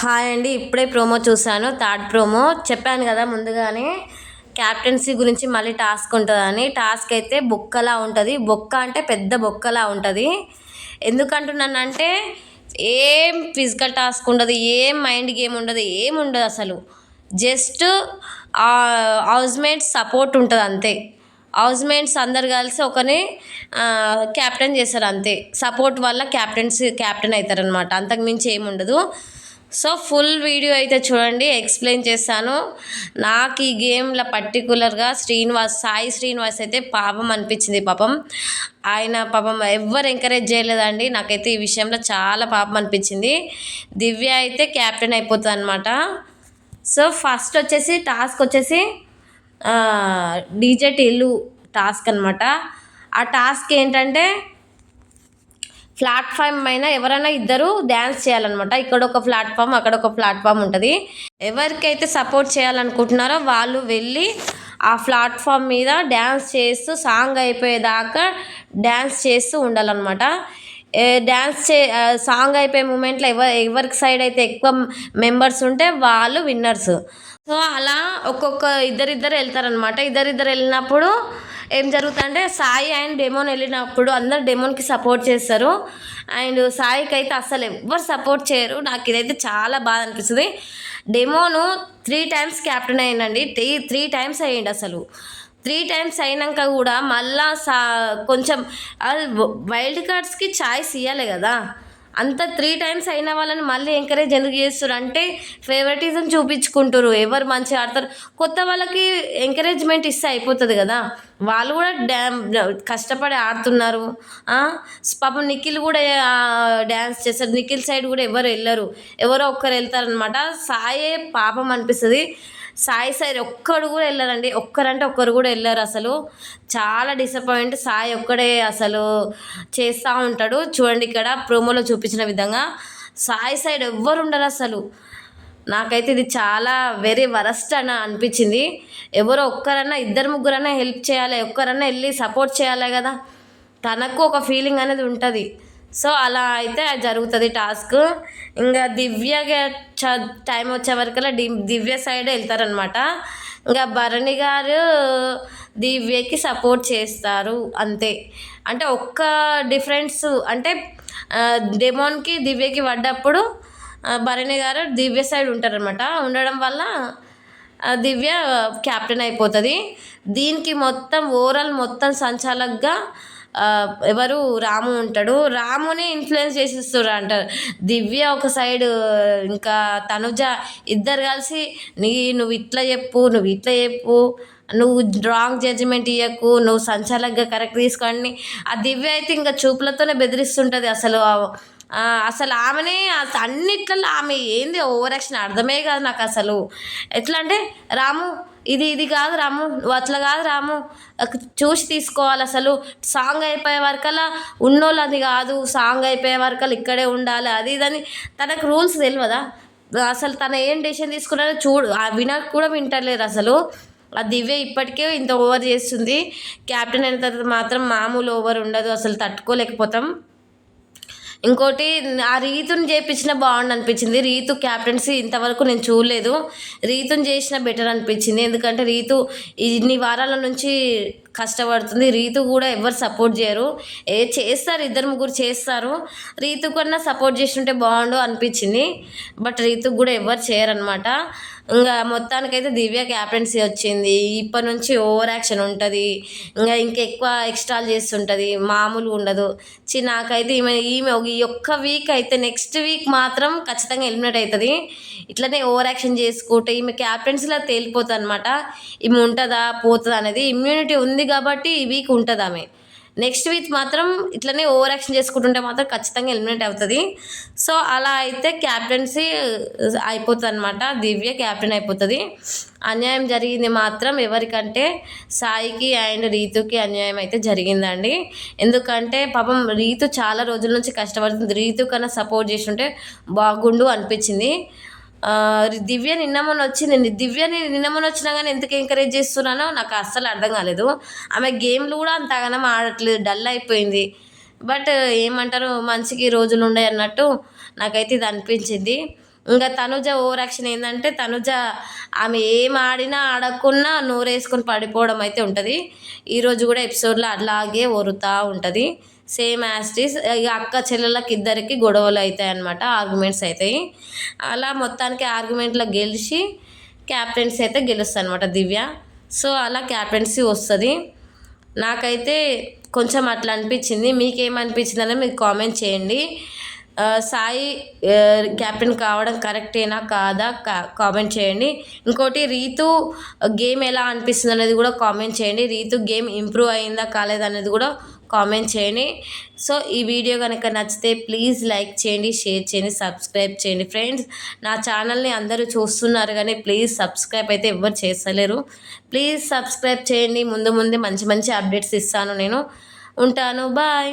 Hi అండి ఇప్పుడే promo చూశాను థర్డ్ ప్రోమో. చెప్పాను కదా ముందుగానే క్యాప్టెన్సీ గురించి మళ్ళీ టాస్క్ ఉంటుందని. టాస్క్ అయితే బొక్కలా ఉంటుంది. బొక్క అంటే పెద్ద బొక్కలా ఉంటుంది. ఎందుకంటున్నానంటే ఏం ఫిజికల్ టాస్క్ ఉండదు ఏం మైండ్ గేమ్ ఉండదు ఏం ఉండదు అసలు. జస్ట్ హౌస్ మేట్స్ సపోర్ట్ ఉంటుంది అంతే. హౌస్ మేట్స్ అందరు కలిసి ఒకరిని క్యాప్టెన్ చేస్తారు అంతే. సపోర్ట్ వల్ల క్యాప్టెన్సీ క్యాప్టెన్ అవుతారనమాట అంతకు మించి ఏమి ఉండదు. సో ఫుల్ వీడియో అయితే చూడండి ఎక్స్ప్లెయిన్ చేస్తాను. నాకు ఈ గేమ్లో పర్టికులర్గా శ్రీనివాస్ సాయి శ్రీనివాస్ అయితే పాపం అనిపించింది పాపం. ఆయన పాపం ఎవ్వరు ఎంకరేజ్ చేయలేదండి. నాకైతే ఈ విషయంలో చాలా పాపం అనిపించింది. దివ్య అయితే క్యాప్టెన్ అయిపోతుంది అనమాట సో ఫస్ట్ వచ్చేసి టాస్క్ వచ్చేసి డీజే టిల్లు టాస్క్ అనమాట ఆ టాస్క్ ఏంటంటే ప్లాట్ఫామ్ పైన ఎవరైనా ఇద్దరు డ్యాన్స్ చేయాలన్నమాట. ఇక్కడ ఒక ప్లాట్ఫామ్ అక్కడ ఒక ప్లాట్ఫామ్ ఉంటుంది. ఎవరికైతే సపోర్ట్ చేయాలనుకుంటున్నారో వాళ్ళు వెళ్ళి ఆ ప్లాట్ఫామ్ మీద డ్యాన్స్ చేస్తూ సాంగ్ అయిపోయేదాకా డ్యాన్స్ చేస్తూ ఉండాలన్నమాట. డ్యాన్స్ చే సాంగ్ అయిపోయే మూమెంట్లో ఎవరి ఎవరికి సైడ్ అయితే ఎక్కువ మెంబర్స్ ఉంటే వాళ్ళు విన్నర్స్. సో అలా ఒక్కొక్క ఇద్దరిద్దరు వెళ్తారనమాట ఇద్దరిద్దరు వెళ్ళినప్పుడు ఏం జరుగుతుందంటే సాయి అండ్ డెమోన్ వెళ్ళినప్పుడు అందరు డెమోన్కి సపోర్ట్ చేస్తారు. అండ్ సాయికి అయితే అసలు ఎవ్వరు సపోర్ట్ చేయరు. నాకు ఇదైతే చాలా బాధ అనిపిస్తుంది. డెమోను త్రీ టైమ్స్ క్యాప్టెన్ అయ్యిందండి త్రీ త్రీ టైమ్స్ అయ్యిండు అసలు. త్రీ టైమ్స్ అయినాక కూడా మళ్ళా సా కొంచెం వైల్డ్ కార్డ్స్కి ఛాయిస్ ఇవ్వాలి కదా. అంత త్రీ టైమ్స్ అయిన వాళ్ళని మళ్ళీ ఎంకరేజ్ ఎందుకు చేస్తారు అంటే ఫేవరెటిజం చూపించుకుంటారు ఎవరు మంచిగా ఆడతారు? కొత్త వాళ్ళకి ఎంకరేజ్మెంట్ ఇస్తే అయిపోతుంది కదా. వాళ్ళు కూడా డ్యామ్ కష్టపడి ఆడుతున్నారు. పాపం నిఖిల్ కూడా డ్యాన్స్ చేస్తారు. నిఖిల్ సైడ్ కూడా ఎవరు వెళ్ళరు. ఎవరో ఒక్కరు వెళ్తారనమాట సాయే పాపం అనిపిస్తుంది. సాయి సైడ్ ఒక్కడు కూడా వెళ్ళారండి. ఒక్కరంటే ఒక్కరు కూడా వెళ్ళారు అసలు. చాలా డిసప్పాయింట్ సాయి ఒక్కడే అసలు చేస్తూ ఉంటాడు. చూడండి ఇక్కడ ప్రోమోలో చూపించిన విధంగా. సాయి సైడ్ ఎవ్వరు ఉండరు అసలు. నాకైతే ఇది చాలా వెరీ వరస్ట్ అని అనిపించింది. ఎవరో ఒక్కరన్నా ఇద్దరు ముగ్గురన్నా హెల్ప్ చేయాలి. ఒక్కరన్నా వెళ్ళి సపోర్ట్ చేయాలి కదా. తనకు ఒక ఫీలింగ్ అనేది ఉంటుంది. సో అలా అయితే జరుగుతుంది టాస్క్. ఇంకా దివ్యగా చ టైం వచ్చే వరకల్లా డి దివ్య సైడ్ వెళ్తారనమాట ఇంకా భరణి గారు దివ్యకి సపోర్ట్ చేస్తారు అంతే. అంటే ఒక్క డిఫరెన్స్ అంటే డెమోన్కి దివ్యకి పడ్డప్పుడు భరణి గారు దివ్య సైడ్ ఉంటారనమాట ఉండడం వల్ల దివ్య క్యాప్టెన్ అయిపోతుంది. దీనికి మొత్తం ఓవరాల్ మొత్తం సంచాలకుగా ఎవరు రాము ఉంటాడు. రాముని ఇన్ఫ్లుయెన్స్ చేసిస్తారు అంటారు దివ్య ఒక సైడ్ ఇంకా తనుజ ఇద్దరు కలిసి నీ నువ్వు ఇట్లా చెప్పు నువ్వు ఇట్లా చెప్పు నువ్వు రాంగ్ జడ్జిమెంట్ ఇవ్వకు నువ్వు సంచాలకుగా కరెక్ట్ తీసుకోండి. ఆ దివ్య అయితే ఇంకా చూపులతోనే బెదిరిస్తుంటుంది అసలు. అసలు ఆమెనే అన్నిట్లలో ఆమె ఏంది? ఓవర్ యాక్షన్ అర్థమే కాదు నాకు అసలు. ఎట్లా అంటే రాము ఇది ఇది కాదు రాము నువ్వు అట్లా కాదు రాము. చూసి తీసుకోవాలి అసలు. సాంగ్ అయిపోయే వరకల్లా ఉన్నోళ్ళు అది కాదు. సాంగ్ అయిపోయే వరకల్లా ఇక్కడే ఉండాలి. అది ఇదని తనకు రూల్స్ తెలియదా అసలు తన ఏం డెసిషన్ తీసుకున్నారో చూడు. వినకు కూడా వింటలేరు అసలు. ఆ దివ్య ఇప్పటికే ఇంత ఓవర్ చేస్తుంది. క్యాప్టెన్ అయిన తర్వాత మాత్రం మామూలు ఓవర్ ఉండదు. అసలు తట్టుకోలేకపోతాం. ఇంకోటి ఆ రీతుని చేపించిన బాగుండు అనిపించింది. రీతు క్యాప్టెన్సీ ఇంతవరకు నేను చూడలేదు. రీతుని చేసిన బెటర్ అనిపించింది. ఎందుకంటే రీతు ఇన్ని వారాల నుంచి కష్టపడుతుంది. రీతు కూడా ఎవరు సపోర్ట్ చేయరు. ఏ చేస్తారు ఇద్దరు ముగ్గురు చేస్తారు. రీతు కన్నా సపోర్ట్ చేస్తుంటే బాగుండు అనిపించింది. బట్ రీతుకు కూడా ఎవరు చేయరనమాట ఇంకా మొత్తానికైతే దివ్య క్యాప్టెన్సీ వచ్చింది. ఇప్పటి నుంచి ఓవర్ యాక్షన్ ఉంటుంది. ఇంకా ఇంకెక్కువ ఎక్స్ట్రాల్ చేస్తుంటుంది. మామూలుగా ఉండదు. చి నాకైతే ఈమె ఈమె ఈ ఒక్క వీక్ అయితే నెక్స్ట్ వీక్ మాత్రం ఖచ్చితంగా ఎలిమినేట్ అవుతుంది ఇట్లనే ఓవర్ యాక్షన్ చేసుకుంటే ఈమె క్యాప్టెన్సీలో తేలిపోతుంది అనమాట ఈమె ఉంటుందా పోతుందా అనేది ఇమ్యూనిటీ ఉంది కాబట్టి ఈ వీక్ ఉంటుంది ఆమె. నెక్స్ట్ వీక్ మాత్రం ఇట్లనే ఓవర్ యాక్షన్ చేసుకుంటుంటే మాత్రం ఖచ్చితంగా ఎలిమినేట్ అవుతుంది. సో అలా అయితే క్యాప్టెన్సీ uh, అయిపోతుంది అనమాట దివ్య క్యాప్టెన్ అయిపోతుంది. అన్యాయం జరిగింది మాత్రం ఎవరికంటే సాయికి అండ్ రీతుకి అన్యాయం అయితే జరిగిందండి. ఎందుకంటే పాపం రీతు చాలా రోజుల నుంచి కష్టపడుతుంది. రీతు కన్నా సపోర్ట్ చేసి ఉంటే బాగుండు అనిపించింది. దివ్య నిన్న మొన్న వచ్చింది. దివ్యని నిన్న మొన్న వచ్చినా కానీ ఎందుకు ఎంకరేజ్ చేస్తున్నానో నాకు అస్సలు అర్థం కాలేదు. ఆమె గేమ్లు కూడా అంతగానం ఆడట్లేదు. డల్ అయిపోయింది. బట్ ఏమంటారు మంచికి రోజులు ఉండే అన్నట్టు నాకైతే ఇది అనిపించింది. ఇంకా తనుజ ఓవరాక్షన్ ఏంటంటే తనుజ ఆమె ఏం ఆడినా ఆడకున్నా నోరేసుకొని పడిపోవడం అయితే ఉంటుంది. ఈరోజు కూడా ఎపిసోడ్లో అలాగే ఒరుతూ ఉంటుంది. సేమ్ యాస్టీస్ ఇక అక్క చెల్లెళ్ళకి ఇద్దరికి గొడవలు అవుతాయి అన్నమాట ఆర్గ్యుమెంట్స్ అవుతాయి అలా మొత్తానికి ఆర్గ్యుమెంట్లో గెలిచి క్యాప్టెన్సీ అయితే గెలుస్తుంది అనమాట దివ్య. సో అలా క్యాప్టెన్సీ వస్తుంది. నాకైతే కొంచెం అట్లా అనిపించింది. మీకేమనిపించిందని మీరు కామెంట్ చేయండి. సాయి క్యాప్టెన్ కెప్టెన్ కావడం కరెక్టేనా కాదా? కా కామెంట్ చేయండి. ఇంకోటి రీతు గేమ్ ఎలా అనిపిస్తుంది అనేది కూడా కామెంట్ చేయండి. రీతు గేమ్ ఇంప్రూవ్ అయిందా కాలేదా అనేది కూడా కామెంట్ చేయండి. సో ఈ వీడియో కనుక నచ్చితే ప్లీజ్ లైక్ చేయండి షేర్ చేయండి సబ్స్క్రైబ్ చేయండి. ఫ్రెండ్స్ నా ఛానల్ని అందరూ చూస్తున్నారు కానీ ప్లీజ్ సబ్స్క్రైబ్ అయితే ఎవరు చేస్తలేరు. ప్లీజ్ సబ్స్క్రైబ్ చేయండి. ముందు ముందు మంచి మంచి అప్డేట్స్ ఇస్తాను నేను. ఉంటాను. బాయ్.